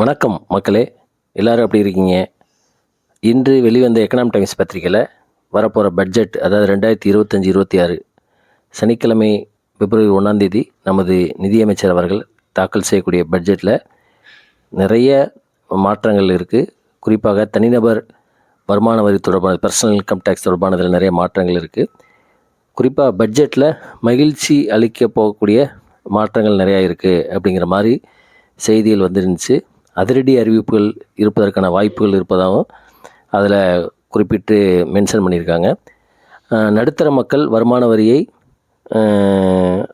வணக்கம் மக்களே எல்லோரும் எப்படி இருக்கீங்க? இன்று வெளிவந்த எக்கனாமிக் டைம்ஸ் பத்திரிக்கையில் வரப்போகிற பட்ஜெட் அதாவது ரெண்டாயிரத்தி இருபத்தஞ்சி இருபத்தி ஆறு சனிக்கிழமை பிப்ரவரி ஒன்றாந்தேதி நமது நிதியமைச்சர் அவர்கள் தாக்கல் செய்யக்கூடிய பட்ஜெட்டில் நிறைய மாற்றங்கள் இருக்குது குறிப்பாக தனிநபர் வருமான வரி தொடர்பான பர்சனல் இன்கம் டேக்ஸ் தொடர்பானதில் நிறைய மாற்றங்கள் இருக்குது குறிப்பாக பட்ஜெட்டில் மகிழ்ச்சி அளிக்க போகக்கூடிய மாற்றங்கள் நிறையா இருக்குது அப்படிங்கிற மாதிரி செய்திகள் வந்துருந்துச்சு. அதிரடி அறிவிப்புகள் இருப்பதற்கான வாய்ப்புகள் இருப்பதாகவும் அதில் குறிப்பிட்டு மென்ஷன் பண்ணியிருக்காங்க. நடுத்தர மக்கள் வருமான வரியை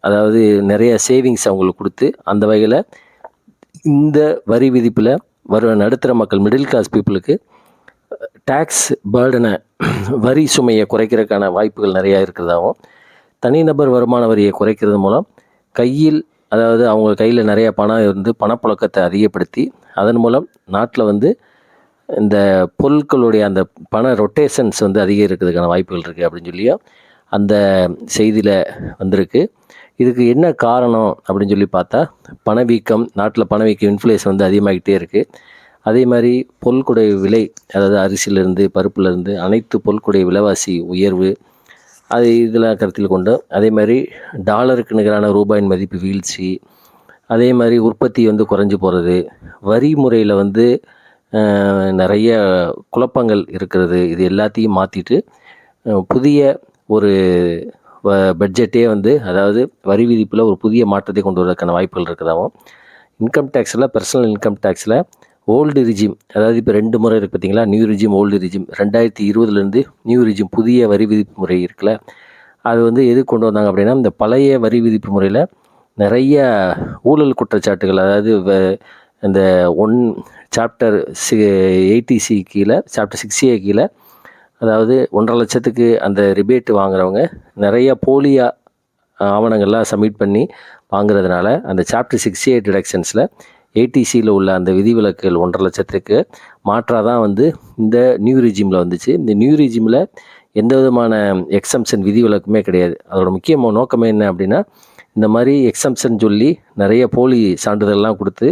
அதாவது நிறைய சேவிங்ஸ் அவங்களுக்கு கொடுத்து அந்த வகையில் இந்த வரி விதிப்பில் வர நடுத்தர மக்கள் மிடில் கிளாஸ் பீப்புளுக்கு டேக்ஸ் பேர்டனை வரி சுமையை குறைக்கிறதுக்கான வாய்ப்புகள் நிறையா இருக்கிறதாகவும் தனிநபர் வருமான வரியை குறைக்கிறது மூலம் கையில் அதாவது அவங்க கையில் நிறைய பணம் இருந்து பணப்புழக்கத்தை அதிகப்படுத்தி அதன் மூலம் நாட்டில் வந்து இந்த பொருட்களுடைய அந்த பண ரொட்டேஷன்ஸ் வந்து அதிகரிக்கிறதுக்கான வாய்ப்புகள் இருக்குது அப்படின்னு சொல்லியும் அந்த செய்தியில் வந்திருக்கு. இதுக்கு என்ன காரணம் அப்படின்னு சொல்லி பார்த்தா பணவீக்கம் நாட்டில் பணவீக்கம் இன்ஃப்ளேஷன் வந்து அதிகமாகிட்டே இருக்குது அதே மாதிரி பொருட்களுடைய விலை அதாவது அரிசியிலேருந்து பருப்புலேருந்து அனைத்து பொருட்களுடைய விலைவாசி உயர்வு அது இதில் கருத்தில் கொண்டு அதே மாதிரி டாலருக்கு நிகரான ரூபாயின் மதிப்பு வீழ்ச்சி அதே மாதிரி உற்பத்தி வந்து குறைஞ்சி போகிறது வரி முறையில் வந்து நிறைய குழப்பங்கள் இருக்கிறது. இது எல்லாத்தையும் மாற்றிட்டு புதிய ஒரு வ- பட்ஜெட்டே வந்து அதாவது வரி விதிப்பில் ஒரு புதிய மாற்றத்தை கொண்டு வருவதற்கான வாய்ப்புகள் இருக்கிறதாகவும் இன்கம் டேக்ஸில் பர்சனல் இன்கம் டேக்ஸில் ஓல்டு ரிஜிம் அதாவது இப்போ ரெண்டு முறை இருக்குது பார்த்தீங்களா நியூ ரிஜிம் ஓல்டு ரிஜிம். ரெண்டாயிரத்தி இருபதுலேருந்து நியூ ரிஜிம் புதிய வரி விதிப்பு முறை இருக்குல்ல? அது வந்து எது கொண்டு வந்தாங்க அப்படின்னா இந்த பழைய வரி விதிப்பு முறையில் நிறைய ஊழல் குற்றச்சாட்டுகள் அதாவது இந்த one chapter C eighty C கீழே சாப்டர் சிக்ஸ் ஏ கீழே அதாவது ஒன்றரை லட்சத்துக்கு அந்த ரிபேட் வாங்குறவங்க நிறைய போலியா ஆவணங்கள்லாம் சப்மிட் பண்ணி வாங்குறதுனால அந்த சாப்டர் சிக்ஸ்டி எயிட் டிடக்ஷன்ஸில் ஏடிசியில் உள்ள அந்த விதிவிலக்குகள் ஒன்றரை லட்சத்துக்கு மாற்றாக தான் வந்து இந்த நியூ ரிஜிமில் வந்துச்சு. இந்த நியூ ரிஜிமில் எந்த விதமான எக்ஸம்ஷன் விதிவிலக்குமே கிடையாது. அதோட முக்கிய நோக்கம் என்ன அப்படின்னா இந்த மாதிரி எக்ஸம்ஷன் சொல்லி நிறைய போலி சான்றிதழ்லாம் கொடுத்து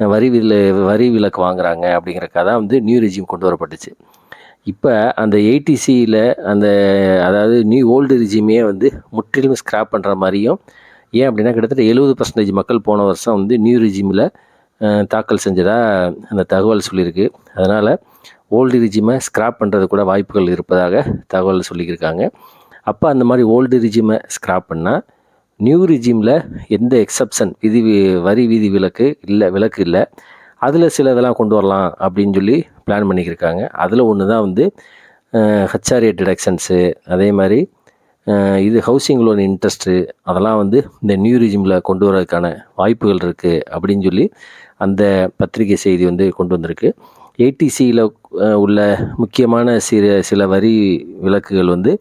வரி வில வரி விலக்கு வாங்குறாங்க அப்படிங்கிறக்காக தான் வந்து நியூ ரிஜிம் கொண்டு வரப்பட்டுச்சு. இப்போ அந்த ஏடிசியில் அந்த அதாவது நியூ ஓல்டு ரிஜிமே வந்து முற்றிலும் ஸ்க்ராப் பண்ணுற மாதிரியும் ஏன் அப்படின்னா கிட்டத்தட்ட எழுபது பர்சன்டேஜ் மக்கள் போன வருஷம் வந்து நியூ ரிஜிமில் தாக்கல் செஞ்சதாக அந்த தகவல் சொல்லியிருக்கு. அதனால் ஓல்டு ரிஜிமை ஸ்க்ராப் பண்ணுறது கூட வாய்ப்புகள் இருப்பதாக தகவல் சொல்லியிருக்காங்க. அப்போ அந்த மாதிரி ஓல்டு ரிஜிமை ஸ்க்ராப் பண்ணால் நியூ ரிஜிமில் எந்த எக்ஸப்ஷன் விதி வரி விதி விலக்கு இல்லை விலக்கு இல்லை அதில் சில இதெல்லாம் கொண்டு வரலாம் அப்படின்னு சொல்லி பிளான் பண்ணிக்கிருக்காங்க. அதில் ஒன்று தான் வந்து ஹச்ஆர்ஏ டிடக்ஷன்ஸு அதே மாதிரி இது ஹவுசிங் லோன் இன்ட்ரெஸ்ட்டு அதெல்லாம் வந்து இந்த நியூ ரிஜிமில் கொண்டு வரதுக்கான வாய்ப்புகள் இருக்குது அப்படின்னு சொல்லி அந்த பத்திரிகை செய்தி வந்து கொண்டு வந்திருக்கு. ஏடிசியில் உள்ள முக்கியமான சில சில வரி விலக்குகள் வந்து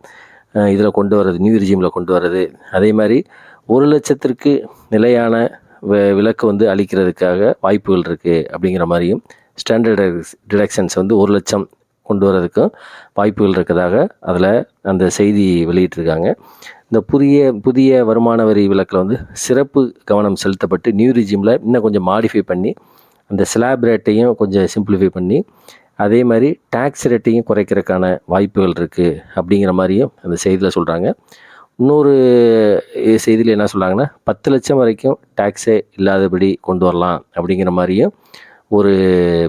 இதில் கொண்டு வர்றது நியூ ரிஜிமில் கொண்டு வர்றது. அதே மாதிரி ஒரு லட்சத்திற்கு நிலையான வ விலக்கு வந்து அளிக்கிறதுக்காக வாய்ப்புகள் இருக்குது அப்படிங்கிற மாதிரியும் ஸ்டாண்டர்ட் டிடக்ஷன்ஸ் வந்து ஒரு லட்சம் கொண்டு வரதுக்கும் வாய்ப்புகள் இருக்கிறதாக அதில் அந்த செய்தி வெளியிட்டிருக்காங்க. இந்த புதிய புதிய வருமான வரி விலக்கில் வந்து சிறப்பு கவனம் செலுத்தப்பட்டு நியூ ரிஜிமில் இன்னும் கொஞ்சம் மாடிஃபை பண்ணி அந்த ஸ்லாப் ரேட்டையும் கொஞ்சம் சிம்பிளிஃபை பண்ணி அதே மாதிரி டேக்ஸ் ரேட்டையும் குறைக்கிறதுக்கான வாய்ப்புகள் இருக்குது அப்படிங்கிற மாதிரியும் அந்த செய்தியில் சொல்கிறாங்க இன்னொரு செய்தியில் என்ன சொல்கிறாங்கன்னா பத்து லட்சம் வரைக்கும் டேக்ஸே இல்லாதபடி கொண்டு வரலாம் அப்படிங்கிற மாதிரியும் ஒரு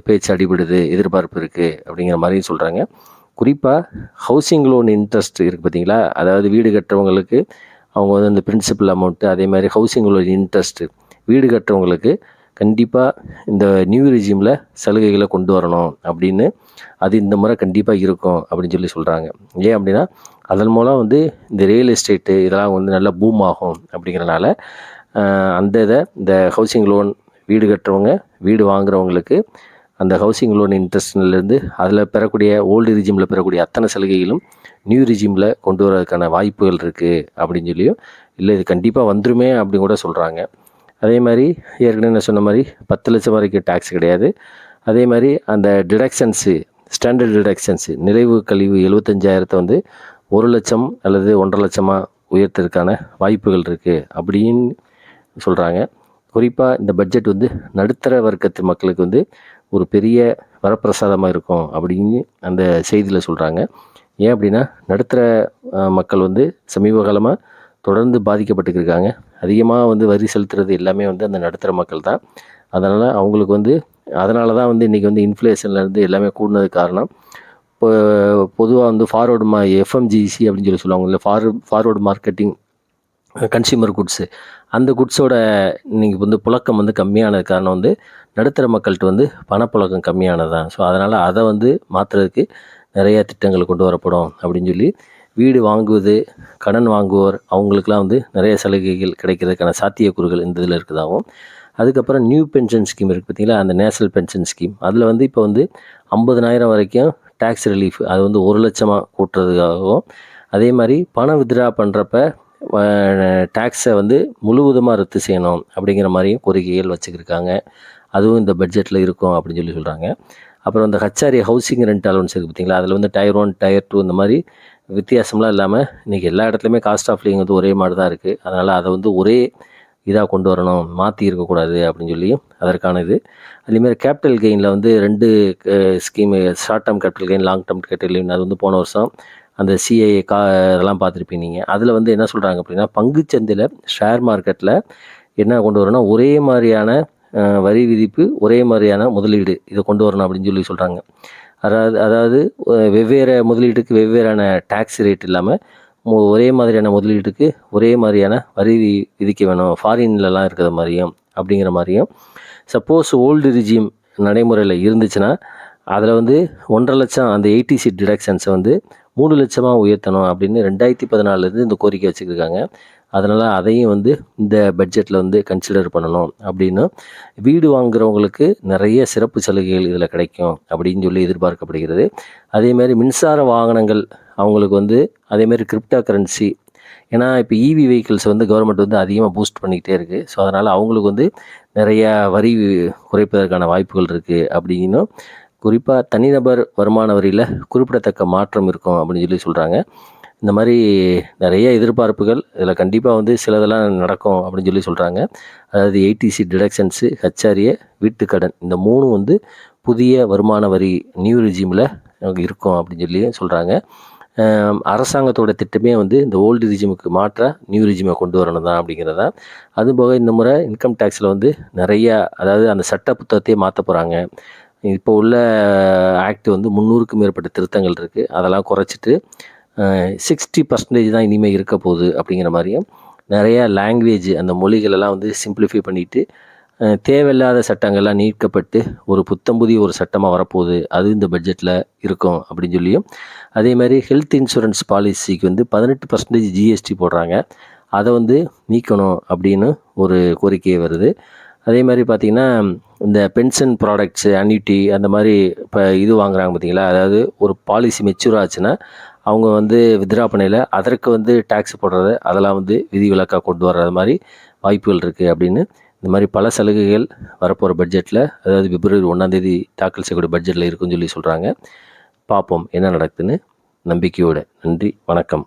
பேச்சு அடிபடுது எதிர்பார்ப்பு இருக்குது அப்படிங்கிற மாதிரியும் சொல்கிறாங்க குறிப்பாக ஹவுசிங் லோன் இன்ட்ரெஸ்ட் இருக்குது பார்த்தீங்களா அதாவது வீடு கட்டுறவங்களுக்கு அவங்க வந்து அந்த பிரின்சிபல் அமௌண்ட்டு அதே மாதிரி ஹவுசிங் லோன் இன்ட்ரெஸ்ட்டு வீடு கட்டுறவங்களுக்கு கண்டிப்பாக இந்த நியூ ரிஜிமில் சலுகைகளை கொண்டு வரணும் அப்படின்னு அது இந்த முறை கண்டிப்பாக இருக்கும் அப்படின்னு சொல்லி சொல்கிறாங்க ஏன் அப்படின்னா அதன் மூலம் வந்து இந்த ரியல் எஸ்டேட்டு இதெல்லாம் வந்து நல்லா பூம் ஆகும் அப்படிங்கிறனால அந்த இதை இந்த ஹவுசிங் லோன் வீடு கட்டுறவங்க வீடு வாங்குறவங்களுக்கு அந்த ஹவுசிங் லோன் இன்ட்ரெஸ்ட்லேருந்து அதில் பெறக்கூடிய ஓல்டு ரிஜிமில் பெறக்கூடிய அத்தனை சலுகைகளும் நியூ ரிஜிமில் கொண்டு வரதுக்கான வாய்ப்புகள் இருக்குது அப்படின்னு சொல்லியும் இல்லை இது கண்டிப்பாக வந்துருமே அப்படின்னு கூட சொல்கிறாங்க அதே மாதிரி ஏற்கனவே நான் சொன்ன மாதிரி பத்து லட்சம் வரைக்கும் டேக்ஸ் கிடையாது. அதே மாதிரி அந்த டிடக்ஷன்ஸு ஸ்டாண்டர்ட் டிடக்ஷன்ஸு நிறைவு கழிவு எழுபத்தஞ்சாயிரத்தை வந்து ஒரு லட்சம் அல்லது ஒன்றரை லட்சமாக உயர்த்ததுக்கான வாய்ப்புகள் இருக்குது அப்படின்னு சொல்கிறாங்க குறிப்பாக இந்த பட்ஜெட் வந்து நடுத்தர வர்க்கத்து மக்களுக்கு வந்து ஒரு பெரிய வரப்பிரசாதமாக இருக்கும் அப்படின்னு அந்த செய்தியில் சொல்கிறாங்க ஏன் அப்படின்னா நடுத்தர மக்கள் வந்து சமீப காலமாக தொடர்ந்து பாதிக்கப்பட்டுக்கிருக்காங்க அதிகமாக வந்து வரி செலுத்துறது எல்லாமே வந்து அந்த நடுத்தர மக்கள் தான். அதனால் அவங்களுக்கு வந்து அதனால தான் வந்து இன்றைக்கி வந்து இன்ஃப்ளேஷன்லேருந்து எல்லாமே கூடினது காரணம் இப்போ பொதுவாக வந்து ஃபார்வர்டு மா எஃப்எம்ஜிசி அப்படின்னு சொல்லி சொல்லுவாங்க இல்லை for forward marketing consumer goods அந்த குட்ஸோட இன்னைக்கு வந்து புழக்கம் வந்து கம்மியானது காரணம் வந்து நடுத்தர மக்கள்கிட்ட வந்து பணப்புழக்கம் கம்மியானது தான் ஸோ அதனால் அதை வந்து மாற்றுறதுக்கு நிறையா திட்டங்கள் கொண்டு வரப்படும் அப்படின்னு சொல்லி வீடு வாங்குவது கடன் வாங்குவோர் அவங்களுக்குலாம் வந்து நிறைய சலுகைகள் கிடைக்கிறதுக்கான சாத்தியக்கூறுகள் இந்த இதில் இருக்குதாகவும். அதுக்கப்புறம் நியூ பென்ஷன் ஸ்கீம் இருக்குது பார்த்திங்களா? அந்த நேஷனல் பென்ஷன் ஸ்கீம் அதில் வந்து இப்போ வந்து ஐம்பதனாயிரம் வரைக்கும் டேக்ஸ் ரிலீஃப் அது வந்து ஒரு லட்சமாக கூட்டுறதுக்காகவும். அதே மாதிரி பணம் வித்ட்ரா பண்ணுறப்ப டேக்ஸை வந்து முழுவதுமாக ரத்து செய்யணும் அப்படிங்கிற மாதிரியும் கோரிக்கைகள் வச்சுக்கிருக்காங்க. அதுவும் இந்த பட்ஜெட்டில் இருக்கும் அப்படின்னு சொல்லி சொல்கிறாங்க அப்புறம் இந்த ஹச்ஆர்ஏ ஹவுசிங் ரெண்ட் அலவன்ஸ் இருக்குது பார்த்தீங்களா அதில் வந்து டயர் ஒன் டயர் டூ இந்த மாதிரி வித்தியாசம்லாம் இல்லாமல் இன்றைக்கி எல்லா இடத்துலையுமே காஸ்ட் ஆஃப் லிவிங் வந்து ஒரே மாதிரி தான் இருக்குது அதனால் அதை வந்து ஒரே இதாக கொண்டு வரணும் மாற்றி இருக்கக்கூடாது அப்படின்னு சொல்லி அதற்கான இது. அதேமாதிரி கேபிட்டல் கெயினில் வந்து ரெண்டு scheme short term capital gain long term capital gain அது வந்து போன வருஷம் அந்த சிஐஏ கா இதெல்லாம் பார்த்துருப்பீங்க நீங்கள் அதில் வந்து என்ன சொல்கிறாங்க அப்படின்னா பங்குச்சந்தையில் ஷேர் மார்க்கெட்டில் என்ன கொண்டு வரணும்னா ஒரே மாதிரியான வரி விதிப்பு ஒரே மாதிரியான முதலீடு இதை கொண்டு வரணும் அப்படின்னு சொல்லி சொல்கிறாங்க அதாவது அதாவது வெவ்வேறு முதலீட்டுக்கு வெவ்வேறான டேக்ஸ் ரேட் இல்லாமல் ஒரே மாதிரியான முதலீட்டுக்கு ஒரே மாதிரியான வரி விதிக்க வேணும். ஃபாரின்லலாம் இருக்கிற மாதிரியும் அப்படிங்கிற மாதிரியும். சப்போஸ் ஓல்டு ரிஜிம் நடைமுறையில் இருந்துச்சுன்னா அதில் வந்து ஒன்றரை லட்சம் அந்த எயிட்டி சீட் டிடக்ஷன்ஸை வந்து மூணு லட்சமாக உயர்த்தணும் அப்படின்னு ரெண்டாயிரத்தி பதினாலுலேருந்து இந்த கோரிக்கை வச்சுருக்காங்க அதனால் அதையும் வந்து இந்த பட்ஜெட்டில் வந்து கன்சிடர் பண்ணணும் அப்படின்னு வீடு வாங்குறவங்களுக்கு நிறைய சிறப்பு சலுகைகள் இதில் கிடைக்கும் அப்படின்னு சொல்லி எதிர்பார்க்கப்படுகிறது. அதேமாதிரி மின்சார வாகனங்கள் அவங்களுக்கு வந்து அதேமாதிரி கிரிப்டோ கரன்சி ஏன்னா இப்போ இவி வெஹிக்கிள்ஸ் வந்து கவர்மெண்ட் வந்து அதிகமாக பூஸ்ட் பண்ணிக்கிட்டே இருக்குது ஸோ அதனால் அவங்களுக்கு வந்து நிறைய வரி குறைப்பதற்கான வாய்ப்புகள் இருக்குது அப்படின்னும் குறிப்பாக தனிநபர் வருமான வரியில் குறிப்பிடத்தக்க மாற்றம் இருக்கும் அப்படின்னு சொல்லி சொல்கிறாங்க இந்த மாதிரி நிறைய எதிர்பார்ப்புகள் இதில் கண்டிப்பாக வந்து சிலதெல்லாம் நடக்கும் அப்படின்னு சொல்லி சொல்கிறாங்க அதாவது ஏடிசி டிடக்ஷன்ஸு ஹச்ஆர்ஏ வீட்டுக்கடன் இந்த மூணும் வந்து புதிய வருமான வரி நியூ ரிஜிமில் இருக்கும் அப்படின்னு சொல்லி சொல்கிறாங்க அரசாங்கத்தோட திட்டமே வந்து இந்த ஓல்டு ரிஜிமுக்கு மாற்ற நியூ ரிஜிமை கொண்டு வரணும் தான் அப்படிங்கிறது. தான் அதுபோக இந்த முறை இன்கம் டேக்ஸில் வந்து நிறையா அதாவது அந்த சட்ட புத்தகத்தையே மாற்ற போகிறாங்க இப்போ உள்ள ஆக்ட் வந்து முந்நூறுக்கும் மேற்பட்ட திருத்தங்கள் இருக்குது அதெல்லாம் குறைச்சிட்டு சிக்ஸ்டி பர்சன்டேஜ் தான் இனிமேல் இருக்க போகுது அப்படிங்கிற மாதிரியும் நிறையா லாங்குவேஜ் அந்த மொழிகளெல்லாம் வந்து சிம்பிளிஃபை பண்ணிவிட்டு தேவையில்லாத சட்டங்கள்லாம் நீக்கப்பட்டு ஒரு புத்தம்புதிய ஒரு சட்டமாக வரப்போகுது. அது இந்த பட்ஜெட்டில் இருக்கும் அப்படின்னு சொல்லியும் அதே மாதிரி ஹெல்த் இன்சூரன்ஸ் பாலிசிக்கு வந்து பதினெட்டு பர்சன்டேஜ் ஜிஎஸ்டி போடுறாங்க. அதை வந்து நீக்கணும் அப்படின்னு ஒரு கோரிக்கை வருது. அதே மாதிரி பார்த்திங்கன்னா இந்த பென்ஷன் ப்ராடக்ட்ஸு அன்யூட்டி அந்த மாதிரி இப்போ இது வாங்குறாங்க பார்த்தீங்களா அதாவது ஒரு பாலிசி மெச்சூர் ஆச்சுன்னா அவங்க வந்து வித்ரா பண்ணையில் அதற்கு வந்து டேக்ஸ் போடுறது அதெல்லாம் வந்து விதிவிலக்காக கொண்டு வர்றது மாதிரி வாய்ப்புகள் இருக்குது அப்படின்னு. இந்த மாதிரி பல சலுகைகள் வரப்போகிற பட்ஜெட்டில் அதாவது பிப்ரவரி ஒன்றாந்தேதி தாக்கல் செய்யக்கூடிய பட்ஜெட்டில் இருக்குன்னு சொல்லி சொல்கிறாங்க பார்ப்போம் என்ன நடக்குதுன்னு நம்பிக்கையோடு. நன்றி வணக்கம்.